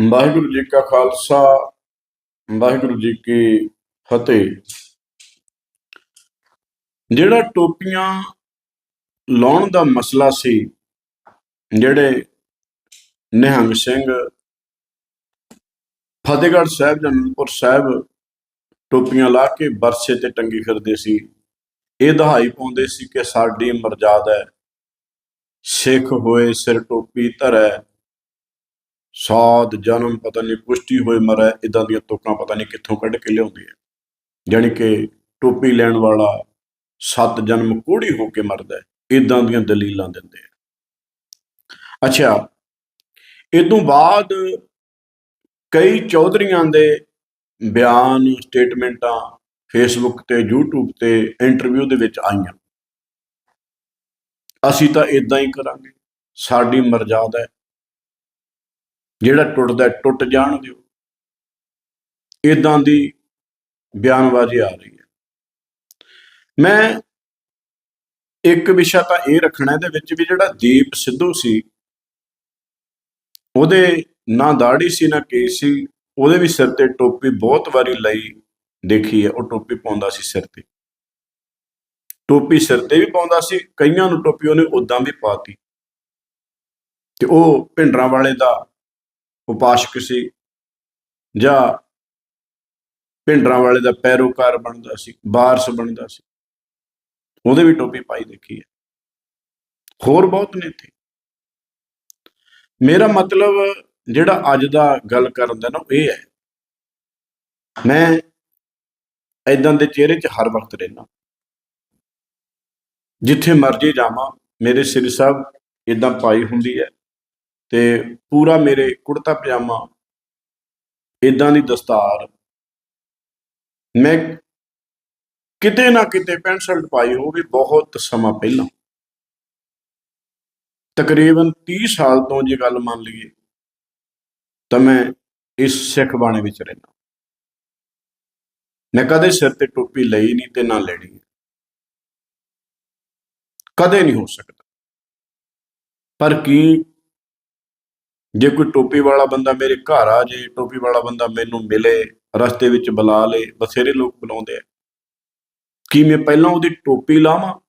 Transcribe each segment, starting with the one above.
ਵਾਹਿਗੁਰੂ ਜੀ ਕਾ ਖਾਲਸਾ, ਵਾਹਿਗੁਰੂ ਜੀ ਕੀ ਫਤਿਹ। ਜਿਹੜਾ ਟੋਪੀਆਂ ਲਾਉਣ ਦਾ ਮਸਲਾ ਸੀ, ਜਿਹੜੇ ਨਿਹੰਗ ਸਿੰਘ ਫਤਿਹਗੜ੍ਹ ਸਾਹਿਬ ਜਨਰਲਪੁਰ ਸਾਹਿਬ ਟੋਪੀਆਂ ਲਾ ਕੇ ਬਰਸੇ ਤੇ ਟੰਗੀ ਫਿਰਦੇ ਸੀ, ਇਹ ਦਹਾਈ ਪਾਉਂਦੇ ਸੀ ਕਿ ਸਾਡੀ ਮਰਜ਼ਾਦਾ ਹੈ, ਸਿੱਖ ਹੋਏ ਸਿਰ ਟੋਪੀ ਧਰੈ ਸਾਧ ਜਨਮ ਪਤਾ ਨਹੀਂ ਪੁਸ਼ਟੀ ਹੋਏ ਮਰੈ ਇਦਾਂ ਦੀਆਂ ਤੋਕਾਂ ਪਤਾ ਨਹੀਂ ਕਿੱਥੋਂ ਕੱਢ ਕੇ ਲਿਆਉਂਦੇ ਆ ਜਾਣੀ ਕਿ ਟੋਪੀ ਲੈਣ ਵਾਲਾ ਸੱਤ ਜਨਮ ਕੋੜੀ ਹੋ ਕੇ ਮਰਦਾ ਹੈ ਇਦਾਂ ਦੀਆਂ ਦਲੀਲਾਂ ਦਿੰਦੇ ਆ। ਅੱਛਾ ਇਹ ਤੋਂ ਬਾਅਦ ਕਈ ਚੌਧਰੀਆਂ ਦੇ ਬਿਆਨ, ਸਟੇਟਮੈਂਟਾਂ ਫੇਸਬੁੱਕ ਤੇ, YouTube ਤੇ ਇੰਟਰਵਿਊ ਦੇ ਵਿੱਚ ਆਈਆਂ। ਅਸੀਂ ਤਾਂ ਇਦਾਂ ਹੀ ਕਰਾਂਗੇ, ਸਾਡੀ ਮਰਜ਼ਾਦਾ ਹੈ। ਜਿਹੜਾ ਟੁੱਟਦਾ ਟੁੱਟ ਜਾਣ ਦਿਓ। ਇਦਾਂ ਦੀ ਬਿਆਨਬਾਜ਼ੀ ਆ ਰਹੀ ਹੈ। ਮੈਂ ਇੱਕ ਵਿਸ਼ਾ ਤਾਂ ਇਹ ਰੱਖਣਾ ਇਹਦੇ ਵਿੱਚ ਵੀ ਜਿਹੜਾ ਦੀਪ ਸਿੱਧੂ ਸੀ, ਉਹਦੇ ਨਾ ਦਾੜੀ ਸੀ, ਨਾ ਕੇਸ ਸੀ, ਉਹਦੇ ਵੀ ਸਿਰ ਤੇ ਟੋਪੀ ਬਹੁਤ ਵਾਰੀ ਲਈ ਦੇਖੀ ਹੈ, ਉਹ ਟੋਪੀ ਪਾਉਂਦਾ ਸੀ ਸਿਰ ਤੇ। ਟੋਪੀ ਸਿਰ ਤੇ ਵੀ ਪਾਉਂਦਾ ਸੀ, ਕਈਆਂ ਨੂੰ ਟੋਪੀ ਉਹਨੇ ਉਦਾਂ ਵੀ ਪਾਤੀ। ਤੇ ਉਹ ਭਿੰਡਰਾਂ ਵਾਲੇ ਦਾ ਉਪਾਸ਼ਕ ਸੀ ਜਾਂ ਭਿੰਡਰਾਂ ਵਾਲੇ ਦਾ ਪੈਰੋਕਾਰ ਬਣਦਾ ਸੀ, ਬਾਰਸ ਬਣਦਾ ਸੀ। ਉਹਦੇ ਵੀ ਟੋਪੀ ਪਾਈ ਦੇਖੀ ਹੈ। ਹੋਰ ਬਹੁਤ ਨੇ ਇੱਥੇ। ਮੇਰਾ ਮਤਲਬ ਜਿਹੜਾ ਅੱਜ ਦਾ ਗੱਲ ਕਰਨ ਦਾ ਨਾ ਇਹ ਹੈ, ਮੈਂ ਐਦਾਂ ਦੇ ਚਿਹਰੇ 'ਚ ਹਰ ਵਕਤ ਰਹਿਣਾ ਜਿੱਥੇ ਮਰਜ਼ੀ ਜਾਵਾਂ, ਮੇਰੇ ਸਿਰ ਸਾਹਿਬ ਇਦਾਂ ਪਾਈ ਹੁੰਦੀ ਹੈ। ਤੇ ਪੂਰਾ ਮੇਰੇ ਕੁੜਤਾ ਪਜਾਮਾ ਇਦਾਂ ਦੀ ਦਸਤਾਰ। ਮੈਂ ਕਿਤੇ ਨਾ ਕਿਤੇ ਪੈਂਟ ਸ਼ਰਟ ਪਾਈ ਹੋਵੇ ਬਹੁਤ ਸਮਾਂ ਪਹਿਲਾਂ। ਤਕਰੀਬਨ 30 ਸਾਲ ਤੋਂ ਜੇ ਗੱਲ ਮੰਨ ਲਈਏ, ਤਾਂ ਮੈਂ ਇਸ ਸਿੱਖ ਬਾਣੇ ਵਿੱਚ ਰਹਿਣਾ ਮੈਂ ਕਦੇ ਸਿਰ ਤੇ ਟੋਪੀ ਲਈ ਨਹੀਂ ਤੇ ਨਾ ਲੈਣੀ ਹੈ। ਕਦੇ ਨਹੀਂ ਹੋ ਸਕਦਾ। ਪਰ ਕੀ ਜੇ ਕੋਈ ਟੋਪੀ ਵਾਲਾ ਬੰਦਾ ਮੇਰੇ ਘਰ ਆ ਜੇ, ਟੋਪੀ ਵਾਲਾ ਬੰਦਾ ਮੈਨੂੰ ਮਿਲੇ, ਰਸਤੇ ਵਿੱਚ ਬੁਲਾ ਲੇ, ਬਥੇਰੇ ਲੋਕ ਬੁਲਾਉਂਦੇ ਆ। ਕੀ ਮੈਂ ਪਹਿਲਾਂ ਉਹਦੀ ਟੋਪੀ ਲਾਵਾਂ?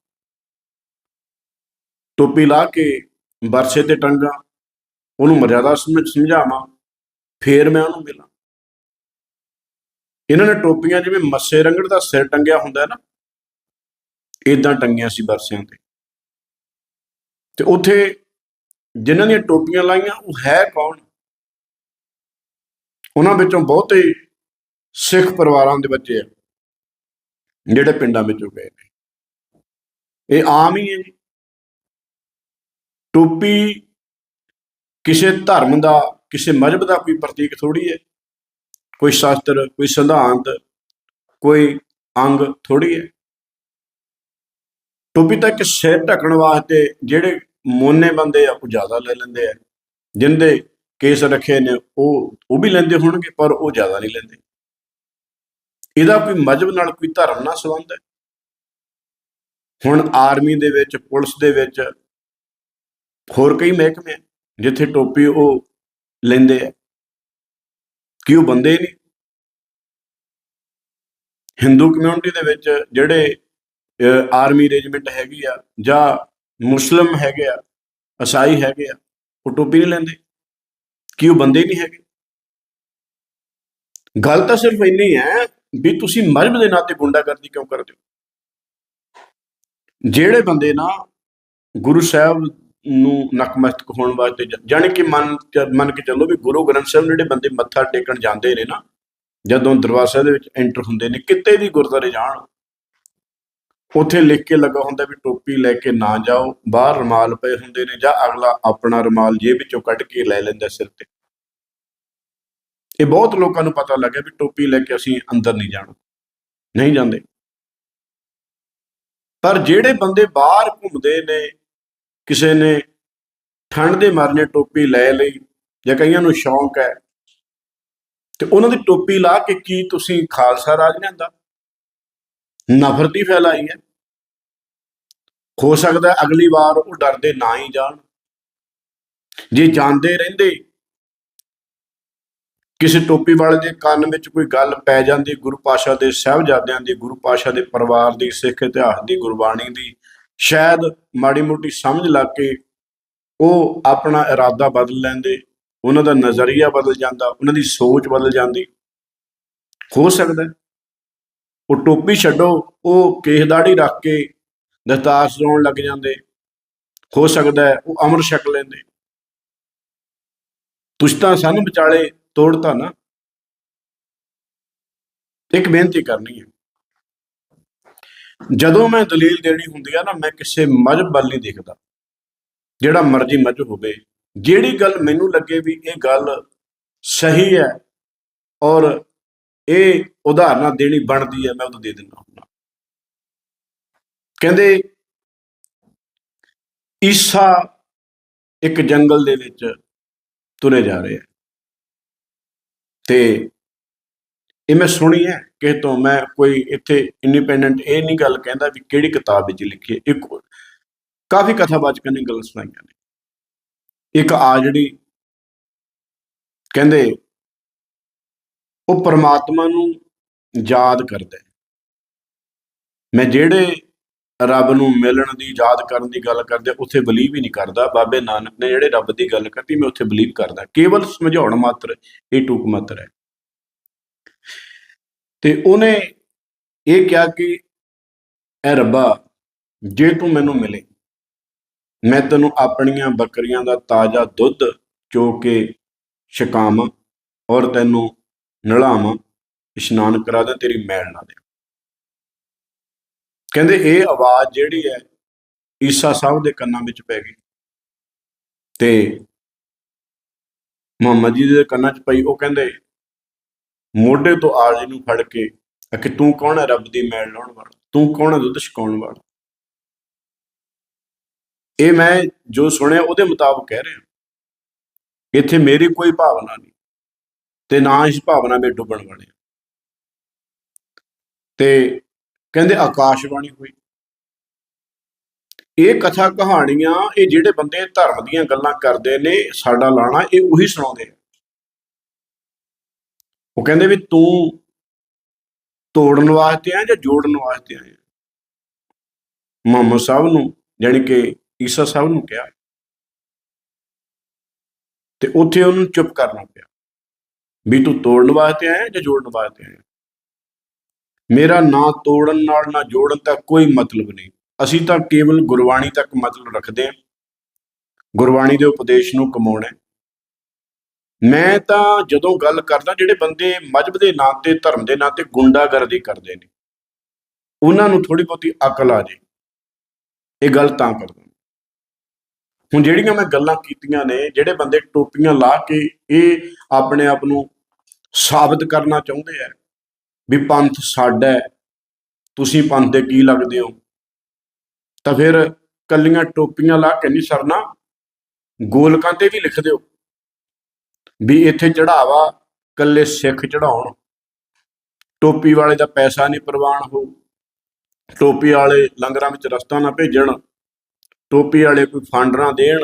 ਟੋਪੀ ਲਾ ਕੇ ਵਰਸੇ ਤੇ ਟੰਗਾ, ਉਹਨੂੰ ਮਰਿਆਦਾ ਸਮਝ, ਸਮਝਾਵਾਂ, ਫੇਰ ਮੈਂ ਉਹਨੂੰ ਮਿਲਾਂ। ਇਹਨਾਂ ਨੇ ਟੋਪੀਆਂ ਜਿਵੇਂ ਮੱਸੇ ਰੰਗੜ ਦਾ ਸਿਰ ਟੰਗਿਆ ਹੁੰਦਾ ਨਾ ਇਦਾਂ ਟੰਗੀਆਂ ਸੀ ਬਰਸਿਆਂ ਤੇ। ਤੇ ਉੱਥੇ ਜਿਨ੍ਹਾਂ ਦੀਆਂ ਟੋਪੀਆਂ ਲਾਈਆਂ, ਉਹ ਹੈ ਕੌਣ? ਉਹਨਾਂ ਵਿੱਚੋਂ ਬਹੁਤੇ ਸਿੱਖ ਪਰਿਵਾਰਾਂ ਦੇ ਬੱਚੇ ਆ, ਜਿਹੜੇ ਪਿੰਡਾਂ ਵਿੱਚੋਂ ਗਏ ਨੇ। ਇਹ ਆਮ ਹੀ ਹੈ ਜੀ। ਟੋਪੀ ਕਿਸੇ ਧਰਮ ਦਾ, ਕਿਸੇ ਮਜ਼ਹਬ ਦਾ ਕੋਈ ਪ੍ਰਤੀਕ ਥੋੜੀ ਹੈ। ਕੋਈ ਸ਼ਾਸਤਰ, ਕੋਈ ਸਿਧਾਂਤ, ਕੋਈ ਅੰਗ ਥੋੜੀ ਹੈ। ਟੋਪੀ ਤਾਂ ਇੱਕ ਸਿਰ ਢੱਕਣ ਵਾਸਤੇ ਜਿਹੜੇ ਮੋਨੇ ਬੰਦੇ ਆ ਉਹ ਜ਼ਿਆਦਾ ਲੈ ਲੈਂਦੇ ਆ। ਜਿੰਦੇ ਕੇਸ ਰੱਖੇ ਨੇ ਉਹ ਉਹ ਵੀ ਲੈਂਦੇ ਹੋਣਗੇ ਪਰ ਉਹ ਜ਼ਿਆਦਾ ਨਹੀਂ ਲੈਂਦੇ। ਇਹਦਾ ਕੋਈ ਮਜਬ ਨਾਲ ਕੋਈ ਧਰਮ ਨਾਲ ਸੰਬੰਧ ਹੈ? ਹੁਣ ਆਰਮੀ ਦੇ ਵਿੱਚ ਪੁਲਿਸ ਦੇ ਵਿੱਚ ਹੋਰ ਕਈ ਮਹਿਕਮੇ ਜਿੱਥੇ ਟੋਪੀ ਉਹ ਲੈਂਦੇ ਆ। ਕਿ ਉਹ ਬੰਦੇ ਨਹੀਂ? ਹਿੰਦੂ ਕਮਿਊਨਿਟੀ ਦੇ ਵਿੱਚ ਜਿਹੜੇ ਆਰਮੀ ਰੈਜੀਮੈਂਟ ਹੈਗੀ ਆ ਜਾਂ ਮੁਸਲਮ ਹੈਗੇ ਆ ਈਸਾਈ ਹੈਗੇ ਆ ਉਹ ਟੋਪੀ ਨਹੀਂ ਲੈਂਦੇ। ਕਿ ਉਹ ਬੰਦੇ ਨਹੀਂ ਹੈਗੇ? ਗੱਲ ਤਾਂ ਸਿਰਫ ਇੰਨੀ ਹੈ ਵੀ ਤੁਸੀਂ ਮਰਬ ਦੇ ਨਾਂ ਤੇ ਗੁੰਡਾਗਰਦੀ ਕਿਉਂ ਕਰਦੇ ਹੋ? ਜਿਹੜੇ ਬੰਦੇ ਨਾ ਗੁਰੂ ਸਾਹਿਬ ਨੂੰ ਨਕਮਸਤਕ ਹੋਣ ਵਾਸਤੇ ਜ- ਜਾਣੀ ਕਿ ਮੰਨ ਮੰਨ ਕੇ ਚੱਲੋ ਵੀ ਗੁਰੂ ਗ੍ਰੰਥ ਸਾਹਿਬ ਜਿਹੜੇ ਬੰਦੇ ਮੱਥਾ ਟੇਕਣ ਜਾਂਦੇ ਨੇ ਨਾ, ਜਦੋਂ ਦਰਬਾਰ ਸਾਹਿਬ ਦੇ ਵਿੱਚ ਐਂਟਰ ਹੁੰਦੇ ਨੇ, ਕਿਤੇ ਵੀ ਗੁਰਦੁਆਰੇ ਜਾਣ ਉੱਥੇ ਲਿਖ ਕੇ ਲੱਗਾ ਹੁੰਦਾ ਵੀ ਟੋਪੀ ਲੈ ਕੇ ਨਾ ਜਾਓ, ਬਾਹਰ ਰਮਾਲ ਪਏ ਹੁੰਦੇ ਨੇ ਜਾਂ ਅਗਲਾ ਆਪਣਾ ਰਮਾਲ ਜੇਬ ਵਿੱਚੋਂ ਕੱਢ ਕੇ ਲੈ ਲੈਂਦਾ ਸਿਰ ਤੇ। ਇਹ ਬਹੁਤ ਲੋਕਾਂ ਨੂੰ ਪਤਾ ਲੱਗਿਆ ਵੀ ਟੋਪੀ ਲੈ ਕੇ ਅਸੀਂ ਅੰਦਰ ਨਹੀਂ ਜਾਣਾ, ਨਹੀਂ ਜਾਂਦੇ। ਪਰ ਜਿਹੜੇ ਬੰਦੇ ਬਾਹਰ ਘੁੰਮਦੇ ਨੇ, ਕਿਸੇ ਨੇ ਠੰਡ ਦੇ ਮਾਰਨੇ ਟੋਪੀ ਲੈ ਲਈ ਜਾਂ ਕਈਆਂ ਨੂੰ ਸ਼ੌਂਕ ਹੈ, ਤੇ ਉਹਨਾਂ ਦੀ ਟੋਪੀ ਲਾ ਕੇ ਕੀ ਤੁਸੀਂ ਖਾਲਸਾ ਰਾਜ ਲਿਆਂਦਾ? ਨਫ਼ਰਤ ਹੀ ਫੈਲਾਈ ਹੈ। ਹੋ ਸਕਦਾ ਅਗਲੀ ਵਾਰ ਉਹ ਡਰਦੇ ਨਾ ਹੀ ਜਾਣ। ਜੇ ਜਾਂਦੇ ਰਹਿੰਦੇ, ਕਿਸੇ ਟੋਪੀ ਵਾਲੇ ਦੇ ਕੰਨ ਵਿੱਚ ਕੋਈ ਗੱਲ ਪੈ ਜਾਂਦੀ, ਗੁਰੂ ਪਾਸ਼ਾ ਦੇ ਸਾਹਿਬਜ਼ਾਦਿਆਂ ਦੀ, ਗੁਰੂ ਪਾਸ਼ਾ ਦੇ ਪਰਿਵਾਰ ਦੀ, ਸਿੱਖ ਇਤਿਹਾਸ ਦੀ, ਗੁਰਬਾਣੀ ਦੀ, ਸ਼ਾਇਦ ਮਾੜੀ ਮੋਟੀ ਸਮਝ ਲੱਗ ਕੇ ਉਹ ਆਪਣਾ ਇਰਾਦਾ ਬਦਲ ਲੈਂਦੇ, ਉਹਨਾਂ ਦਾ ਨਜ਼ਰੀਆ ਬਦਲ ਜਾਂਦਾ, ਉਹਨਾਂ ਦੀ ਸੋਚ ਬਦਲ ਜਾਂਦੀ। ਹੋ ਸਕਦਾ ਉਹ ਟੋਪੀ ਛੱਡੋ, ਉਹ ਕੇਸ ਦਾੜੀ ਰੱਖ ਕੇ ਦਸਤਾਰ ਸਜਾਉਣ ਲੱਗ ਜਾਂਦੇ। ਹੋ ਸਕਦਾ ਹੈ ਉਹ ਅਮਰ ਛਕ ਲੈਂਦੇ। ਤੁਸੀਂ ਤਾਂ ਸਾਨੂੰ ਵਿਚਾਲੇ ਤੋੜਤਾ ਨਾ। ਇੱਕ ਬੇਨਤੀ ਕਰਨੀ ਹੈ। ਜਦੋਂ ਮੈਂ ਦਲੀਲ ਦੇਣੀ ਹੁੰਦੀ ਆ ਨਾ, ਮੈਂ ਕਿਸੇ ਮਜਹਬ ਵੱਲ ਨਹੀਂ ਦੇਖਦਾ। ਜਿਹੜਾ ਮਰਜ਼ੀ ਮਜ਼ਬ ਹੋਵੇ। ਜਿਹੜੀ ਗੱਲ ਮੈਨੂੰ ਲੱਗੇ ਵੀ ਇਹ ਗੱਲ ਸਹੀ ਹੈ ਔਰ ਇਹ ਉਦਾਹਰਨਾਂ ਦੇਣੀ ਬਣਦੀ ਹੈ, ਮੈਂ ਉਹ ਦੇ ਦਿੰਦਾ ਹੁੰਦਾ ਕਹਿੰਦੇ, ਈਸਾ ਇੱਕ ਜੰਗਲ ਦੇ ਵਿੱਚ ਤੁਰੇ ਜਾ ਰਹੇ ਹੈ। ਤੇ ਇਹ ਮੈਂ ਸੁਣੀ ਹੈ ਕਿ ਤੋਂ ਮੈਂ ਕੋਈ ਇੱਥੇ ਇੰਡੀਪੈਂਡੈਂਟ ਇਹ ਨਹੀਂ ਗੱਲ ਕਹਿੰਦਾ ਵੀ ਕਿਹੜੀ ਕਿਤਾਬ ਵਿੱਚ ਲਿਖੀ ਹੈ। ਇੱਕ ਕਾਫੀ ਕਥਾਵਾਚਕਾਂ ਨੇ ਗੱਲ ਸੁਣਾਈਆਂ ਨੇ। ਇੱਕ ਆ ਜਿਹੜੀ ਕਹਿੰਦੇ ਉਹ ਪਰਮਾਤਮਾ ਨੂੰ ਯਾਦ ਕਰਦਾ। ਮੈਂ ਜਿਹੜੇ ਰੱਬ ਨੂੰ ਮਿਲਣ ਦੀ, ਯਾਦ ਕਰਨ ਦੀ ਗੱਲ ਕਰਦੇ, ਉੱਥੇ ਬਲੀਵ ਹੀ ਨਹੀਂ ਕਰਦਾ। ਬਾਬੇ ਨਾਨਕ ਨੇ ਜਿਹੜੇ ਰੱਬ ਦੀ ਗੱਲ ਕਰਤੀ, ਮੈਂ ਉੱਥੇ ਬਲੀਵ ਕਰਦਾ। ਕੇਵਲ ਸਮਝਾਉਣ ਮਾਤਰ, ਇਹ ਟੂਕ ਮਾਤਰ ਹੈ। ਤੇ ਉਹਨੇ ਇਹ ਕਿਹਾ ਕਿ, ਐ ਰੱਬਾ, ਜੇ ਤੂੰ ਮੈਨੂੰ ਮਿਲੇ, ਮੈਂ ਤੈਨੂੰ ਆਪਣੀਆਂ ਬੱਕਰੀਆਂ ਦਾ ਤਾਜ਼ਾ ਦੁੱਧ ਚੋ ਕੇ ਛਕਾਵਾਂ ਔਰ ਤੈਨੂੰ ਨਲਾਵਾਂ ਇਸ਼ਨਾਨ ਕਰਾ ਦੇ, ਤੇਰੀ ਮੈਲ ਨਾ ਦੇ। ਕਹਿੰਦੇ ਇਹ ਆਵਾਜ਼ ਜਿਹੜੀ ਹੈ, ਈਸਾ ਸਾਹਿਬ ਦੇ ਕੰਨਾਂ ਵਿੱਚ ਪੈ ਗਈ। ਤੇ ਮੁਹੰਮਦ ਜੀ ਦੇ ਕੰਨਾਂ 'ਚ ਪਈ, ਉਹ ਕਹਿੰਦੇ, ਮੋਢੇ ਤੋਂ ਆਜ ਨੂੰ ਫੜ ਕੇ ਕਿ ਤੂੰ ਕੌਣ ਹੈ ਰੱਬ ਦੀ ਮੈਲ ਲਾਉਣ ਵਾਲਾ? ਤੂੰ ਕੌਣ ਹੈ ਦੁੱਧ ਛਕਾਉਣ ਵਾਲਾ? ਇਹ ਮੈਂ ਜੋ ਸੁਣਿਆ, ਉਹਦੇ ਮੁਤਾਬਕ ਕਹਿ ਰਿਹਾ। ਇੱਥੇ ਮੇਰੀ ਕੋਈ ਭਾਵਨਾ ਨਹੀਂ। ਤੇ ਨਾ ਇਸ ਭਾਵਨਾ ਵਿੱਚ ਡੁੱਬਣ ਵਾਲੇ ਤੇ ਕਹਿੰਦੇ ਆਕਾਸ਼ਵਾਣੀ ਹੋਈ। ਇਹ ਕਥਾ ਕਹਾਣੀਆਂ, ਇਹ ਜਿਹੜੇ ਬੰਦੇ ਧਰਮ ਦੀਆਂ ਗੱਲਾਂ ਕਰਦੇ ਨੇ, ਸਾਡਾ ਲਾਣਾ, ਇਹ ਉਹੀ ਸੁਣਾਉਂਦੇ ਆ। ਉਹ ਕਹਿੰਦੇ ਵੀ ਤੂੰ ਤੋੜਨ ਵਾਸਤੇ ਆ ਜਾਂ ਜੋੜਨ ਵਾਸਤੇ ਆਇਆ? ਮੁਹੰਮਦ ਸਾਹਿਬ ਨੂੰ, ਜਾਣੀ ਕਿ ਈਸਾ ਸਾਹਿਬ ਨੂੰ ਕਿਹਾ। ਤੇ ਉੱਥੇ ਉਹਨੂੰ ਚੁੱਪ ਕਰਨਾ ਪਿਆ। ਵੀ ਤੂੰ ਤੋੜਨ ਵਾਸਤੇ ਆਇਆ ਜਾਂ ਜੋੜਨ ਵਾਸਤੇ ਆਇਆ? ਮੇਰਾ ਨਾਂ ਤੋੜਨ ਨਾਲ ਨਾ ਜੋੜਨ ਦਾ ਕੋਈ ਮਤਲਬ ਨਹੀਂ। ਅਸੀਂ ਤਾਂ ਕੇਵਲ ਗੁਰਬਾਣੀ ਤੱਕ ਮਤਲਬ ਰੱਖਦੇ ਹਾਂ। ਗੁਰਬਾਣੀ ਦੇ ਉਪਦੇਸ਼ ਨੂੰ ਕਮਾਉਣਾ ਮੈਂ ਤਾਂ ਜਦੋਂ ਗੱਲ ਕਰਦਾ, ਜਿਹੜੇ ਬੰਦੇ ਮਜਹਬ ਦੇ ਨਾਂ ਤੇ, ਧਰਮ ਦੇ ਨਾਂ ਤੇ ਗੁੰਡਾਗਰਦੀ ਕਰਦੇ ਨੇ, ਉਹਨਾਂ ਨੂੰ ਥੋੜੀ ਬਹੁਤੀ ਅਕਲ ਆ ਜੇ। ਇਹ ਗੱਲ ਤਾਂ ਕਰਦਾ। ਹੁਣ ਜਿਹੜੀਆਂ ਮੈਂ ਗੱਲਾਂ ਕੀਤੀਆਂ ਨੇ, ਜਿਹੜੇ ਬੰਦੇ ਟੋਪੀਆਂ ਲਾ ਕੇ ਇਹ ਆਪਣੇ ਆਪ ਨੂੰ ਸਾਬਤ ਕਰਨਾ ਚਾਹੁੰਦੇ ਆ, ਵੀ ਪੰਥ ਸਾਡਾ ਤੁਸੀਂ ਪੰਥ ਦੇ ਕੀ ਲੱਗਦੇ ਹੋ? ਤਾਂ ਫਿਰ ਕੱਲੀਆਂ ਟੋਪੀਆਂ ਲਾ ਕੇ ਨਹੀਂ ਸਰਨਾ, ਗੋਲਕਾਂ ਤੇ ਵੀ ਲਿਖ ਦਿਓ, ਵੀ ਇੱਥੇ ਚੜਾਵਾ ਕੱਲੇ ਸਿੱਖ ਚੜਾਉਣ ਟੋਪੀ ਵਾਲੇ ਦਾ ਪੈਸਾ ਨਹੀਂ ਪ੍ਰਵਾਨ ਹੋ, ਟੋਪੀ ਵਾਲੇ ਲੰਗਰਾਂ ਵਿੱਚ ਰਸਤਾ ਨਾ ਭੇਜਣ ਟੋਪੀ ਵਾਲੇ ਕੋਈ ਫੰਡ ਨਾ ਦੇਣ,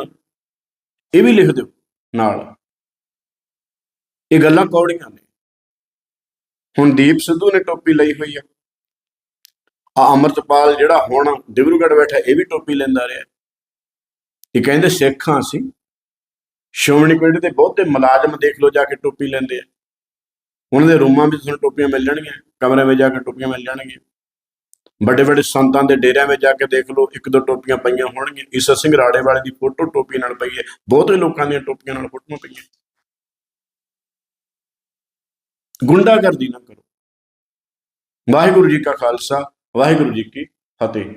ਇਹ ਵੀ ਲਿਖ ਦਿਓ ਨਾਲ। ਇਹ ਗੱਲਾਂ ਕੌੜੀਆਂ ਨੇ। ਹੁਣ ਦੀਪ ਸਿੱਧੂ ਨੇ ਟੋਪੀ ਲਈ ਹੋਈ ਆ। ਆ ਅਮਰਤਪਾਲ ਜਿਹੜਾ ਹੁਣ ਡਿਬਰੂਗੜ੍ਹ ਬੈਠਾ, ਇਹ ਵੀ ਟੋਪੀ ਲੈਂਦਾ ਰਿਹਾ। ਇਹ ਕਹਿੰਦੇ ਸਿੱਖ ਹਾਂ ਅਸੀਂ ਸ਼੍ਰੋਮਣੀ ਪਿੰਡ ਦੇ ਬਹੁਤੇ ਮੁਲਾਜ਼ਮ ਦੇਖ ਲਓ ਜਾ ਕੇ ਟੋਪੀ ਲੈਂਦੇ ਆ। ਉਹਨਾਂ ਦੇ ਰੂਮਾਂ ਵਿੱਚ ਤੁਹਾਨੂੰ ਟੋਪੀਆਂ ਮਿਲ ਜਾਣਗੀਆਂ ਕਮਰਿਆਂ ਵਿੱਚ ਜਾ ਕੇ ਟੋਪੀਆਂ ਮਿਲ ਜਾਣਗੀਆਂ। ਵੱਡੇ ਵੱਡੇ ਸੰਤਾਂ ਦੇ ਡੇਰਿਆਂ ਵਿੱਚ ਜਾ ਕੇ ਦੇਖ ਲਓ, ਇੱਕ ਦੋ ਟੋਪੀਆਂ ਪਈਆਂ ਹੋਣਗੀਆਂ। ਈਸਾ ਸਿੰਘ ਰਾੜੇ ਵਾਲੇ ਦੀ ਫੋਟੋ ਟੋਪੀ ਨਾਲ ਪਈ ਹੈ। ਬਹੁਤੇ ਲੋਕਾਂ ਦੀਆਂ ਟੋਪੀਆਂ ਨਾਲ ਫੋਟੋਆਂ ਪਈਆਂ। ਗੁੰਡਾਗਰਦੀ ਨਾ ਕਰੋ। ਵਾਹਿਗੁਰੂ ਜੀ ਕਾ ਖਾਲਸਾ, ਵਾਹਿਗੁਰੂ ਜੀ ਕੀ ਫਤਿਹ।